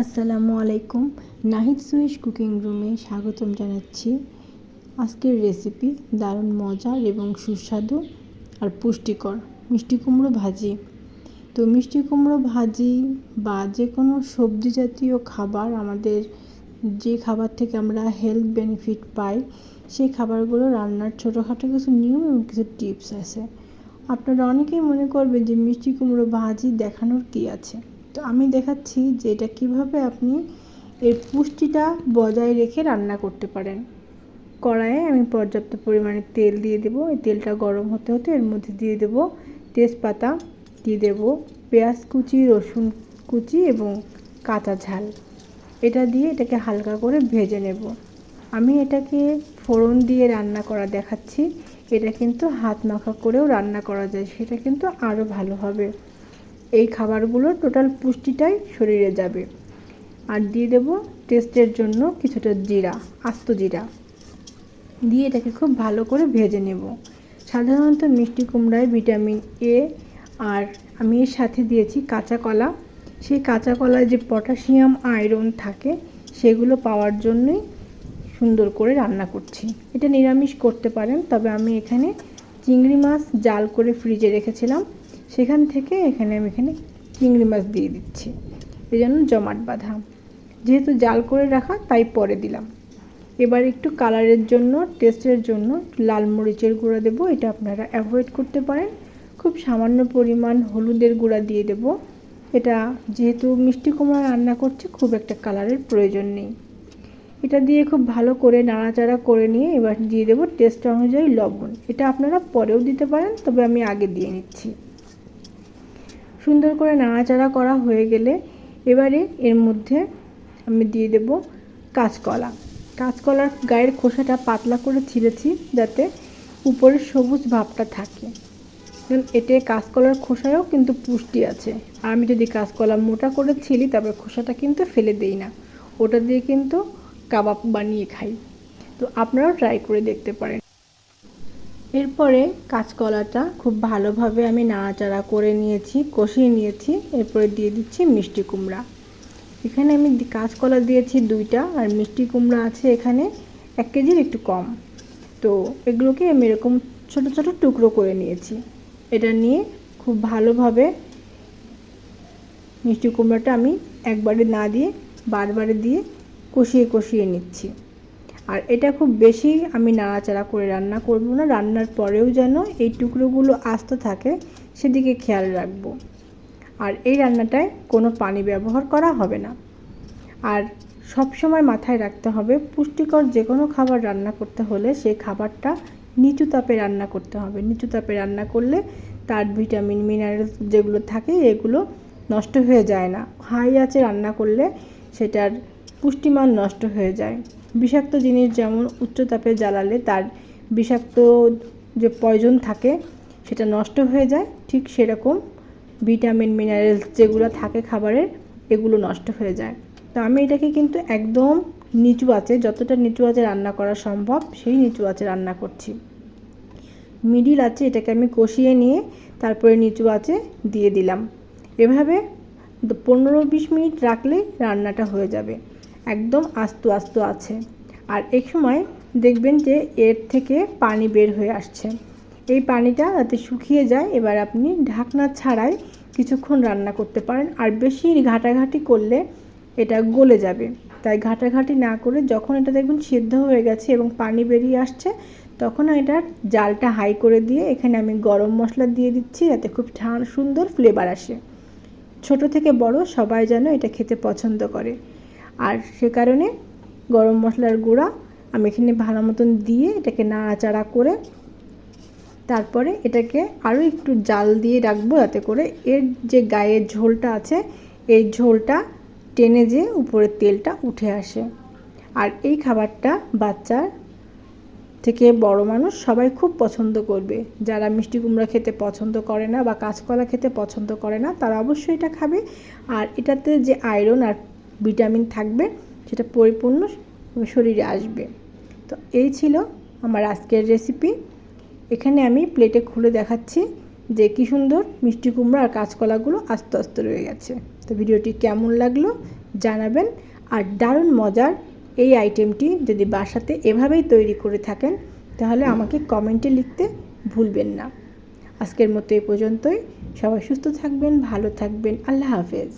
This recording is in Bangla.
আসসালামু আলাইকুম। নাহিদ সুইস কুকিং রুমে স্বাগতম জানাচ্ছি। আজকের রেসিপি দারুণ মজার এবং সুস্বাদু আর পুষ্টিকর মিষ্টি কুমড়ো ভাজি। তো মিষ্টি কুমড়ো ভাজি বা যে কোনো সবজি জাতীয় খাবার আমাদের যে খাবার থেকে আমরা হেলথ বেনিফিট পাই, সেই খাবারগুলো রান্নার ছোটোখাটো কিছু নিয়ম এবং কিছু টিপস আছে। আপনারা অনেকেই মনে করবেন যে মিষ্টি কুমড়ো ভাজি দেখানোর কী আছে? তো আমি দেখাচ্ছি যে এটা কীভাবে আপনি এর পুষ্টিটা বজায় রেখে রান্না করতে পারেন। কড়াইয়ে আমি পর্যাপ্ত পরিমাণে তেল দিয়ে দেবো। এই তেলটা গরম হতে হতে এর মধ্যে দিয়ে দেবো তেজপাতা, দিয়ে দেবো পেঁয়াজ কুচি, রসুন কুচি এবং কাঁচা ঝাল। এটা দিয়ে এটাকে হালকা করে ভেজে নেব। আমি এটাকে ফোড়ন দিয়ে রান্না করা দেখাচ্ছি। এটা কিন্তু হাত মাখা করেও রান্না করা যায়। সেটা কিন্তু আরও ভালো হবে। এই খাবারগুলোর টোটাল পুষ্টিটাই শরীরে যাবে। আর দিয়ে দেব টেস্টের জন্য কিছুটা জিরা, আস্ত জিরা। দিয়ে এটাকে খুব ভালো করে ভেজে নেব। সাধারণত মিষ্টি কুমড়ায় ভিটামিন এ আর আমি এর সাথে দিয়েছি কাঁচা কলা। সেই কাঁচা কলায় যে পটাশিয়াম আয়রন থাকে, সেগুলো পাওয়ার জন্যই সুন্দর করে রান্না করছি। এটা নিরামিষ করতে পারেন, তবে আমি এখানে চিংড়ি মাছ জাল করে ফ্রিজে রেখেছিলাম। সেখান থেকে এখানে আমি এখানে চিংড়ি মাছ দিয়ে দিচ্ছি। এই জন্য জমাট বাঁধা। যেহেতু জাল করে রাখা, তাই পরে দিলাম। এবার একটু কালারের জন্য, টেস্টের জন্য লাল মরিচের গুঁড়া দেবো। এটা আপনারা অ্যাভয়েড করতে পারেন। খুব সামান্য পরিমাণ হলুদের গুঁড়া দিয়ে দেব। এটা যেহেতু মিষ্টি কুমড়া রান্না করছে, খুব একটা কালারের প্রয়োজন নেই। এটা দিয়ে খুব ভালো করে নাড়াচাড়া করে নিয়ে এবার দিয়ে দেবো টেস্ট অনুযায়ী লবণ। এটা আপনারা পরেও দিতে পারেন, তবে আমি আগে দিয়ে নিচ্ছি। সুন্দর করে নাড়াচাড়া করা হয়ে গেলে এবারে এর মধ্যে আমি দিয়ে দেব কাঁচকলা। কাঁচকলার গায়ের খোসাটা পাতলা করে ছিঁড়েছি যাতে উপরের সবুজ ভাবটা থাকে। এতে কাঁচকলার খোসায়ও কিন্তু পুষ্টি আছে। আর আমি যদি কাঁচকলা মোটা করে ছিলি তবে খোসাটা কিন্তু ফেলে দেই না। ওটা দিয়ে কিন্তু কাবাব বানিয়ে খাই। তো আপনারাও ট্রাই করে দেখতে পারেন। এরপরে কাঁচকলাটা খুব ভালোভাবে আমি নাড়াচাড়া করে নিয়েছি, কষিয়ে নিয়েছি। এরপরে দিয়ে দিচ্ছি মিষ্টি কুমড়া। এখানে আমি কাঁচকলা দিয়েছি দুইটা আর মিষ্টি কুমড়া আছে এখানে এক কেজির একটু কম। তো এগুলোকে আমি এরকম ছোটো ছোটো টুকরো করে নিয়েছি। এটা নিয়ে খুব ভালোভাবে মিষ্টি কুমড়াটা আমি একবারে না দিয়ে, বারবারে দিয়ে কষিয়ে কষিয়ে নিচ্ছি। আর এটা খুব বেশি আমি নাড়াচাড়া করে রান্না করব না, রান্নার পরেও যেন এই টুকরোগুলো আস্ত থাকে সেদিকে খেয়াল রাখব। আর এই রান্নাটায় কোনো পানি ব্যবহার করা হবে না। আর সব সময় মাথায় রাখতে হবে, পুষ্টিকর যে কোনো খাবার রান্না করতে হলে সেই খাবারটা নিচু তাপে রান্না করতে হবে। নিচু তাপে রান্না করলে তার ভিটামিন, মিনারেলস যেগুলো থাকে এগুলো নষ্ট হয়ে যায় না। হাই আছে রান্না করলে সেটার পুষ্টিমান নষ্ট হয়ে যায়। বিষাক্ত জিনিস যেমন উচ্চ তাপে জ্বালালে তার বিষাক্ত যে পয়জন থাকে, সেটা নষ্ট হয়ে যায়। ঠিক সেরকম ভিটামিন, মিনারেলস যেগুলো থাকে খাবারের, এগুলো নষ্ট হয়ে যায়। তো আমি এটাকে কিন্তু একদম নিচু আছে যতটা নিচু আছে রান্না করা সম্ভব, সেই নিচু আছে রান্না করছি। মিডিল আছে এটাকে আমি কষিয়ে নিয়ে তারপরে নিচু আছে দিয়ে দিলাম। এভাবে পনেরো বিশ মিনিট রাখলে রান্নাটা হয়ে যাবে। একদম আস্ত আস্ত আছে। আর এক সময় দেখবেন যে এর থেকে পানি বের হয়ে আসছে। এই পানিটা যাতে শুকিয়ে যায়, এবার আপনি ঢাকনা ছাড়াই কিছুক্ষণ রান্না করতে পারেন। আর বেশি ঘাটাঘাটি করলে এটা গলে যাবে। তাই ঘাটাঘাটি না করে যখন এটা দেখবেন সিদ্ধ হয়ে গেছে এবং পানি বেরিয়ে আসছে, তখন এটার জালটা হাই করে দিয়ে এখানে আমি গরম মশলা দিয়ে দিচ্ছি যাতে খুব ঠান সুন্দর ফ্লেভার আসে। ছোট থেকে বড় সবাই যেন এটা খেতে পছন্দ করে। আর সে কারণে গরম মশলার গুঁড়া আমি এখানে ভালো মতন দিয়ে এটাকে নাড়াচাড়া করে তারপরে এটাকে আরও একটু জাল দিয়ে রাখব যাতে করে এর যে গায়ের ঝোলটা আছে, এই ঝোলটা টেনে যেয়ে উপরের তেলটা উঠে আসে। আর এই খাবারটা বাচ্চার থেকে বড় মানুষ সবাই খুব পছন্দ করবে। যারা মিষ্টি কুমড়া খেতে পছন্দ করে না বা কাঁচকলা খেতে পছন্দ করে না, তারা অবশ্যই এটা খাবে। আর এটাতে যে আয়রন আর ভিটামিন থাকবে, সেটা পরিপূর্ণ শরীরে আসবে। তো এই ছিল আমার আজকের রেসিপি এখানে আমি প্লেটে খুলে দেখাচ্ছি যে কী সুন্দর মিষ্টি কুমড়ো আর কাঁচকলাগুলো আস্তে আস্তে রয়ে গেছে। তো ভিডিওটি কেমন লাগল জানাবেন। আর দারুণ মজার এই আইটেমটি যদি বাসাতে এভাবেই তৈরি করে থাকেন, তাহলে আমাকে কমেন্টে লিখতে ভুলবেন না। আজকের মতো এই পর্যন্তই। সবাই সুস্থ থাকবেন, ভালো থাকবেন। আল্লাহ হাফেজ।